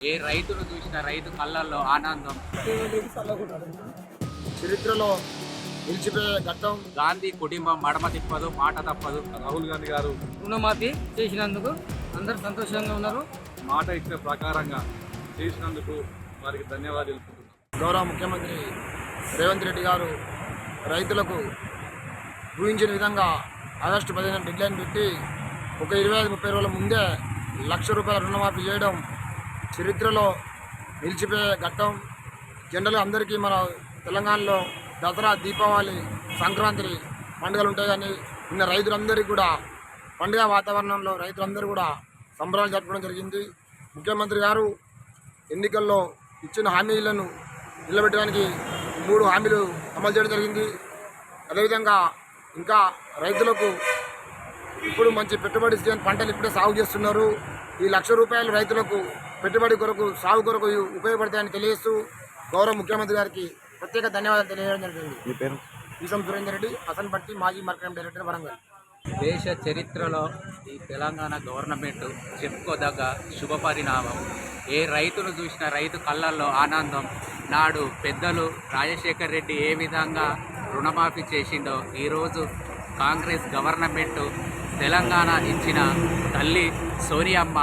ఏ రైతును చూసిన రైతు కళ్ళల్లో ఆనందం. చరిత్రలో నిలిచిపోయే ఘట్టం. గాంధీ కుటుంబం మడమ తిప్పదు మాట తప్పదు. రాహుల్ గాంధీ గారు రుణమాఫీ చేసినందుకు అందరూ సంతోషంగా ఉన్నారు. మాట ఇచ్చిన ప్రకారంగా చేసినందుకు వారికి ధన్యవాదాలు తెలుపుకుంటున్నాం. గౌరవ ముఖ్యమంత్రి రేవంత్ రెడ్డి గారు రైతులకు ఊహించిన విధంగా ఆగస్టు పదిహేను డెడ్లైన్ పెట్టి ఒక ఇరవై ఐదు ముప్పై రోజుల ముందే లక్ష రూపాయల రుణమాఫీ చేయడం చరిత్రలో నిలిచిపోయే ఘట్టం. జనరల్ అందరికీ మన తెలంగాణలో దసరా దీపావళి సంక్రాంతి పండుగలు ఉంటాయి కానీ నిన్న రైతులందరికీ కూడా పండుగ వాతావరణంలో రైతులందరూ కూడా సంబరాలు జరపడం జరిగింది. ముఖ్యమంత్రి గారు ఎన్నికల్లో ఇచ్చిన హామీలను నిలబెట్టడానికి మూడు హామీలు అమలు చేయడం జరిగింది. అదేవిధంగా ఇంకా రైతులకు ఇప్పుడు మంచి పెట్టుబడి చేయని పంటలు ఇప్పుడే సాగు చేస్తున్నారు. ఈ లక్ష రూపాయలు రైతులకు పెట్టుబడి కొరకు సాగు కొరకు ఉపయోగపడతాయని తెలియజేస్తూ గౌరవ ముఖ్యమంత్రి గారికి ప్రత్యేక ధన్యవాదాలు తెలియజేయడం జరిగింది. మీ పేరు? ఈసం సురేందర్ రెడ్డి అసన్ బట్టి మాజీ మార్కెట్ డైరెక్టర్ వరంగల్. దేశ చరిత్రలో ఈ తెలంగాణ గవర్నమెంట్ చెప్పుకోదగ్గ శుభ పరిణామం. ఏ రైతును చూసిన రైతు కళ్ళల్లో ఆనందం. నాడు పెద్దలు రాజశేఖర్ రెడ్డి ఏ విధంగా రుణమాఫీ చేసిండో ఈరోజు కాంగ్రెస్ గవర్నమెంట్ తెలంగాణ ఇచ్చిన తల్లి సోనియమ్మ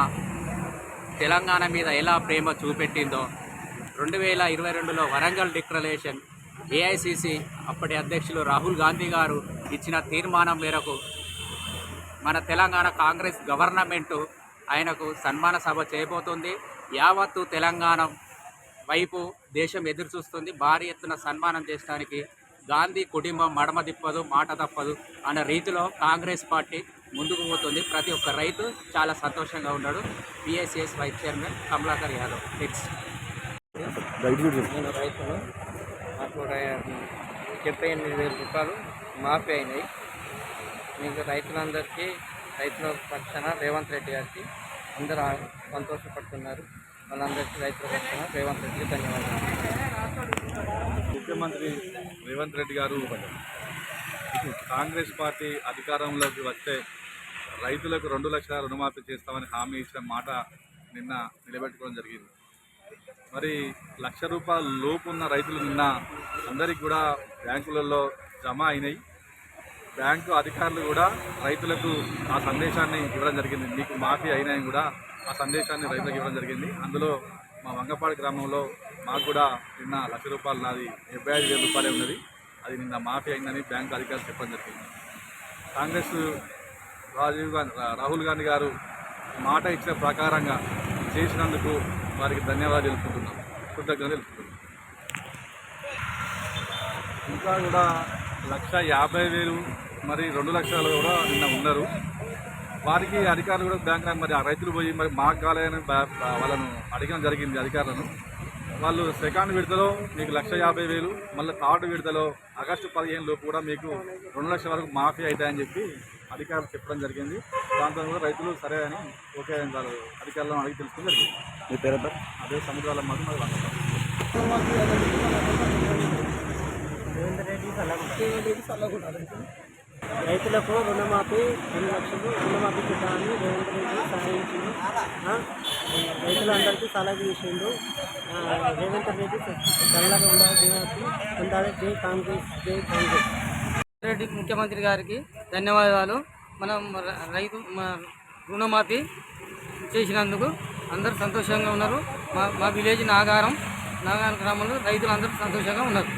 తెలంగాణ మీద ఎలా ప్రేమ చూపెట్టిందో రెండు వేల ఇరవై రెండులో వరంగల్ డిక్లరేషన్ ఏఐసిసి అప్పటి అధ్యక్షులు రాహుల్ గాంధీ గారు ఇచ్చిన తీర్మానం మేరకు మన తెలంగాణ కాంగ్రెస్ గవర్నమెంటు ఆయనకు సన్మాన సభ చేయబోతుంది. యావత్తు తెలంగాణ వైపు దేశం ఎదురు చూస్తుంది. భారీ ఎత్తున సన్మానం చేయడానికి గాంధీ కుటుంబం మడమ తిప్పదు మాట తప్పదు అన్న రీతిలో కాంగ్రెస్ పార్టీ ముందుకు పోతుంది. ప్రతి ఒక్క రైతు చాలా సంతోషంగా ఉన్నాడు. PSCS vice chairman Kamalakar Yadav next నేను రైతులు నాకు డెబ్బై ఎనిమిది వేల రూపాయలు మాఫీ అయినాయి. మీకు రైతులందరికీ రైతుల పక్షాన రేవంత్ రెడ్డి గారికి అందరూ సంతోషపడుతున్నారు. వాళ్ళందరికీ రైతుల పక్షాన రేవంత్ రెడ్డికి ధన్యవాదాలు. ముఖ్యమంత్రి రేవంత్ రెడ్డి గారు కాంగ్రెస్ పార్టీ అధికారంలోకి వస్తే రైతులకు రెండు లక్షల రుణమాఫీ చేస్తామని హామీ ఇచ్చిన మాట నిన్న నిలబెట్టుకోవడం జరిగింది. మరి లక్ష రూపాయల లోపు ఉన్న రైతులు నిన్న అందరికి కూడా బ్యాంకులలో జమ అయినాయి. బ్యాంకు అధికారులు కూడా రైతులకు ఆ సందేశాన్ని ఇవ్వడం జరిగింది. మీకు మాఫీ అయినాయని కూడా ఆ సందేశాన్ని రైతులకు ఇవ్వడం జరిగింది. అందులో మా వంగపాడు గ్రామంలో మాకు కూడా నిన్న లక్ష రూపాయలు నాది డెబ్బై ఐదు వేల రూపాయలే ఉన్నది. అది నిన్న మాఫీ అయిందని బ్యాంకు అధికారులు చెప్పడం జరిగింది. కాంగ్రెస్ రాజీవ్ గాంధీ రాహుల్ గాంధీ గారు మాట ఇచ్చిన ప్రకారంగా చేసినందుకు వారికి ధన్యవాదాలు తెలుపుకుంటున్నాం. కృతజ్ఞతలు తెలుపుతున్నాం ఇంకా కూడా లక్ష యాభై వేలు మరి రెండు లక్షలు కూడా నిన్న ఉన్నారు. వారికి అధికారులు కూడా బ్యాంక్ మరి ఆ రైతులు పోయి మరి మాకు కాలేదని వాళ్ళను అడగడం జరిగింది అధికారులను. వాళ్ళు సెకండ్ విడతలో మీకు లక్ష యాభై వేలు మళ్ళీ థర్డ్ విడతలో ఆగస్టు పదిహేను లోపు కూడా మీకు రెండు లక్షల వరకు మాఫీ అవుతాయని చెప్పి అధికారులు చెప్పడం జరిగింది. దాంతో కూడా రైతులు సరే అని ఓకే అని వాళ్ళు అధికారులను అడిగి తెలుసుకుని జరిగింది. మీ పేరు అదే సముద్రాల మాది మాది వంగపాడు. రైతులకు రుణమాఫీ రెండు లక్షలు రుణమాఫీ చేద్దామని రేవంత్ రెడ్డి సహాయించింది రైతులందరికీ సలహా చేసిండు. రేవంత్ రెడ్డి చల్లగా ఉండాలి దేవతకి ఉండాలి. జై కాంగ్రెస్ జై కాంగ్రెస్. రెడ్డి ముఖ్యమంత్రి గారికి ధన్యవాదాలు. మనం రైతు రుణమాఫీ చేసినందుకు అందరూ సంతోషంగా ఉన్నారు. మా మా విలేజ్ నాగారం నాగారం గ్రామంలో రైతులు అందరూ సంతోషంగా ఉన్నారు.